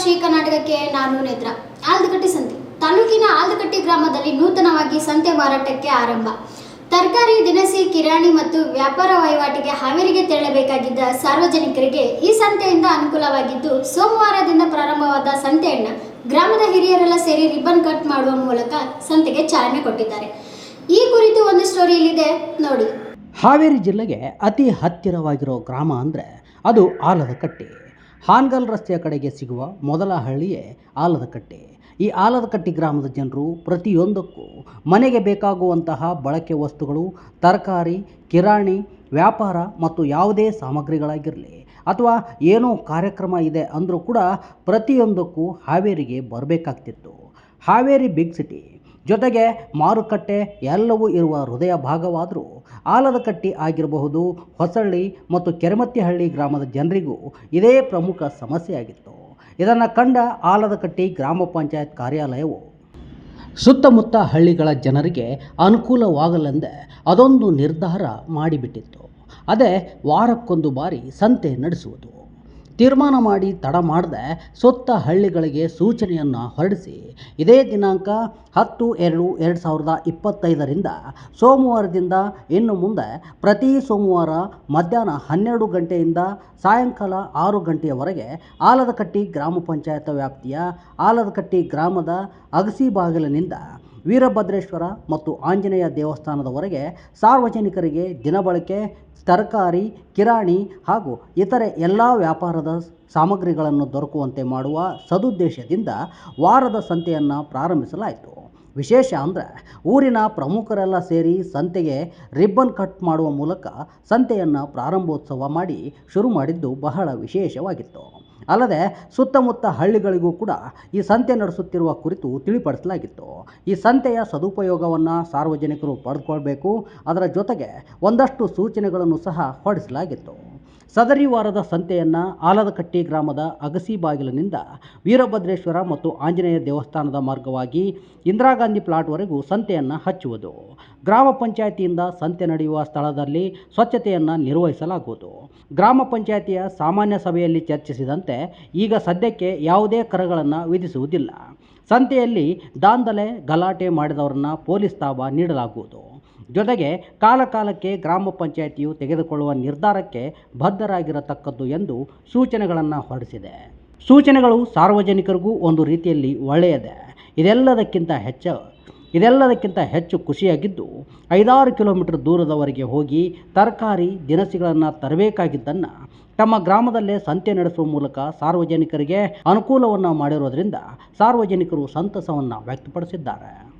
ಶ್ರೀ ಕರ್ನಾಟಕಕ್ಕೆ ನಾನು ನೇತ್ರ. ಆಲ್ದಕಟ್ಟಿ ಸಂತೆ. ತಾಲೂಕಿನ ಆಲ್ದಕಟ್ಟಿ ಗ್ರಾಮದಲ್ಲಿ ನೂತನವಾಗಿ ಸಂತೆ ಮಾರಾಟಕ್ಕೆ ಆರಂಭ. ತರಕಾರಿ, ದಿನಸಿ, ಕಿರಾಣಿ ಮತ್ತು ವ್ಯಾಪಾರ ವಹಿವಾಟಿಗೆ ಹಾವೇರಿಗೆ ತೆರಳಬೇಕಾಗಿದ್ದ ಸಾರ್ವಜನಿಕರಿಗೆ ಈ ಸಂತೆಯಿಂದ ಅನುಕೂಲವಾಗಿದ್ದು, ಸೋಮವಾರದಿಂದ ಪ್ರಾರಂಭವಾದ ಸಂತೆಯನ್ನ ಗ್ರಾಮದ ಹಿರಿಯರೆಲ್ಲ ಸೇರಿ ರಿಬ್ಬನ್ ಕಟ್ ಮಾಡುವ ಮೂಲಕ ಸಂತೆಗೆ ಚಾಲನೆ ಕೊಟ್ಟಿದ್ದಾರೆ. ಈ ಕುರಿತು ಒಂದು ಸ್ಟೋರಿ ಇಲ್ಲಿದೆ. ನೋಡಿ. ಹಾವೇರಿ ಜಿಲ್ಲೆಗೆ ಅತಿ ಹತ್ತಿರವಾಗಿರೋ ಗ್ರಾಮ ಅಂದರೆ ಅದು ಆಲದಕಟ್ಟೆ. ಹಾನ್ಗಲ್ ರಸ್ತೆಯ ಕಡೆಗೆ ಸಿಗುವ ಮೊದಲ ಹಳ್ಳಿಯೇ ಆಲದಕಟ್ಟೆ. ಈ ಆಲದಕಟ್ಟಿ ಗ್ರಾಮದ ಜನರು ಪ್ರತಿಯೊಂದಕ್ಕೂ ಮನೆಗೆ ಬೇಕಾಗುವಂತಹ ಬಳಕೆ ವಸ್ತುಗಳು, ತರಕಾರಿ, ಕಿರಾಣಿ, ವ್ಯಾಪಾರ ಮತ್ತು ಯಾವುದೇ ಸಾಮಗ್ರಿಗಳಾಗಿರಲಿ ಅಥವಾ ಏನೋ ಕಾರ್ಯಕ್ರಮ ಇದೆ ಅಂದರೂ ಕೂಡ ಪ್ರತಿಯೊಂದಕ್ಕೂ ಹಾವೇರಿಗೆ ಬರಬೇಕಾಗ್ತಿತ್ತು. ಹಾವೇರಿ ಬಿಗ್ ಸಿಟಿ ಜೊತೆಗೆ ಮಾರುಕಟ್ಟೆ ಎಲ್ಲವೂ ಇರುವ ಹೃದಯ ಭಾಗವಾದರೂ ಆಲದಕಟ್ಟಿ ಆಗಿರಬಹುದು, ಹೊಸಳ್ಳಿ ಮತ್ತು ಕೆರೆಮತ್ತಿಹಳ್ಳಿ ಗ್ರಾಮದ ಜನರಿಗೂ ಇದೇ ಪ್ರಮುಖ ಸಮಸ್ಯೆಯಾಗಿತ್ತು. ಇದನ್ನು ಕಂಡ ಆಲದಕಟ್ಟಿ ಗ್ರಾಮ ಪಂಚಾಯತ್ ಕಾರ್ಯಾಲಯವು, ಸುತ್ತಮುತ್ತ ಹಳ್ಳಿಗಳ ಜನರಿಗೆ ಅನುಕೂಲವಾಗಲೆಂದೇ ಅದೊಂದು ನಿರ್ಧಾರ ಮಾಡಿಬಿಟ್ಟಿತ್ತು. ಅದೇ ವಾರಕ್ಕೊಂದು ಬಾರಿ ಸಂತೆ ನಡೆಸುವುದು. ತೀರ್ಮಾನ ಮಾಡಿ ತಡ ಮಾಡದೆ ಸುತ್ತ ಹಳ್ಳಿಗಳಿಗೆ ಸೂಚನೆಯನ್ನು ಹೊರಡಿಸಿ. ಇದೇ ದಿನಾಂಕ ಹತ್ತು ಎರಡು ಎರಡು ಸಾವಿರದ ಇಪ್ಪತ್ತೈದರಿಂದ ಸೋಮವಾರದಿಂದ ಇನ್ನು ಮುಂದೆ ಪ್ರತಿ ಸೋಮವಾರ ಮಧ್ಯಾಹ್ನ ಹನ್ನೆರಡು ಗಂಟೆಯಿಂದ ಸಾಯಂಕಾಲ ಆರು ಗಂಟೆಯವರೆಗೆ ಆಲದಕಟ್ಟಿ ಗ್ರಾಮ ಪಂಚಾಯತ್ ವ್ಯಾಪ್ತಿಯ ಆಲದಕಟ್ಟಿ ಗ್ರಾಮದ ಅಗಸಿ ಬಾಗಿಲಿನಿಂದ ವೀರಭದ್ರೇಶ್ವರ ಮತ್ತು ಆಂಜನೇಯ ದೇವಸ್ಥಾನದವರೆಗೆ ಸಾರ್ವಜನಿಕರಿಗೆ ದಿನಬಳಕೆ, ತರಕಾರಿ, ಕಿರಾಣಿ ಹಾಗೂ ಇತರೆ ಎಲ್ಲ ವ್ಯಾಪಾರದ ಸಾಮಗ್ರಿಗಳನ್ನು ದೊರಕುವಂತೆ ಮಾಡುವ ಸದುದ್ದೇಶದಿಂದ ವಾರದ ಸಂತೆಯನ್ನು ಪ್ರಾರಂಭಿಸಲಾಯಿತು. ವಿಶೇಷ ಅಂದರೆ ಊರಿನ ಪ್ರಮುಖರೆಲ್ಲ ಸೇರಿ ಸಂತೆಗೆ ರಿಬ್ಬನ್ ಕಟ್ ಮಾಡುವ ಮೂಲಕ ಸಂತೆಯನ್ನು ಪ್ರಾರಂಭೋತ್ಸವ ಮಾಡಿ ಶುರು ಮಾಡಿದ್ದು ಬಹಳ ವಿಶೇಷವಾಗಿತ್ತು. ಅಲ್ಲದೆ ಸುತ್ತಮುತ್ತ ಹಳ್ಳಿಗಳಿಗೂ ಕೂಡ ಈ ಸಂತೆ ನಡೆಸುತ್ತಿರುವ ಕುರಿತು ತಿಳಿಪಡಿಸಲಾಗಿತ್ತು. ಈ ಸಂತೆಯ ಸದುಪಯೋಗವನ್ನು ಸಾರ್ವಜನಿಕರು ಪಡೆದುಕೊಳ್ಬೇಕು. ಅದರ ಜೊತೆಗೆ ಒಂದಷ್ಟು ಸೂಚನೆಗಳನ್ನು ಸಹ ಹೊರಡಿಸಲಾಗಿತ್ತು. ಸದರಿ ವಾರದ ಸಂತೆಯನ್ನು ಆಲದಕಟ್ಟಿ ಗ್ರಾಮದ ಅಗಸಿ ಬಾಗಿಲಿನಿಂದ ವೀರಭದ್ರೇಶ್ವರ ಮತ್ತು ಆಂಜನೇಯ ದೇವಸ್ಥಾನದ ಮಾರ್ಗವಾಗಿ ಇಂದಿರಾ ಗಾಂಧಿ ಪ್ಲಾಟ್ವರೆಗೂ ಸಂತೆಯನ್ನು ಹಚ್ಚುವುದು. ಗ್ರಾಮ ಪಂಚಾಯಿತಿಯಿಂದ ಸಂತೆ ನಡೆಯುವ ಸ್ಥಳದಲ್ಲಿ ಸ್ವಚ್ಛತೆಯನ್ನು ನಿರ್ವಹಿಸಲಾಗುವುದು. ಗ್ರಾಮ ಪಂಚಾಯಿತಿಯ ಸಾಮಾನ್ಯ ಸಭೆಯಲ್ಲಿ ಚರ್ಚಿಸಿದಂತೆ ಈಗ ಸದ್ಯಕ್ಕೆ ಯಾವುದೇ ಕರಗಳನ್ನು ವಿಧಿಸುವುದಿಲ್ಲ. ಸಂತೆಯಲ್ಲಿ ದಾಂಧಲೆ ಗಲಾಟೆ ಮಾಡಿದವರನ್ನು ಪೊಲೀಸ್ ತಾಬ ನೀಡಲಾಗುವುದು. ಜೊತೆಗೆ ಕಾಲಕಾಲಕ್ಕೆ ಗ್ರಾಮ ಪಂಚಾಯಿತಿಯು ತೆಗೆದುಕೊಳ್ಳುವ ನಿರ್ಧಾರಕ್ಕೆ ಬದ್ಧರಾಗಿರತಕ್ಕದ್ದು ಎಂದು ಸೂಚನೆಗಳನ್ನು ಹೊರಡಿಸಿದೆ. ಸೂಚನೆಗಳು ಸಾರ್ವಜನಿಕರಿಗೂ ಒಂದು ರೀತಿಯಲ್ಲಿ ಒಳ್ಳೆಯದೇ. ಇದೆಲ್ಲದಕ್ಕಿಂತ ಹೆಚ್ಚು ಇದೆಲ್ಲದಕ್ಕಿಂತ ಹೆಚ್ಚು ಖುಷಿಯಾಗಿದ್ದು, ಐದಾರು ಕಿಲೋಮೀಟರ್ ದೂರದವರೆಗೆ ಹೋಗಿ ತರಕಾರಿ ದಿನಸಿಗಳನ್ನು ತರಬೇಕಾಗಿದ್ದನ್ನು ತಮ್ಮ ಗ್ರಾಮದಲ್ಲೇ ಸಂತೆ ನಡೆಸುವ ಮೂಲಕ ಸಾರ್ವಜನಿಕರಿಗೆ ಅನುಕೂಲವನ್ನು ಮಾಡಿರೋದರಿಂದ ಸಾರ್ವಜನಿಕರು ಸಂತಸವನ್ನು ವ್ಯಕ್ತಪಡಿಸಿದ್ದಾರೆ.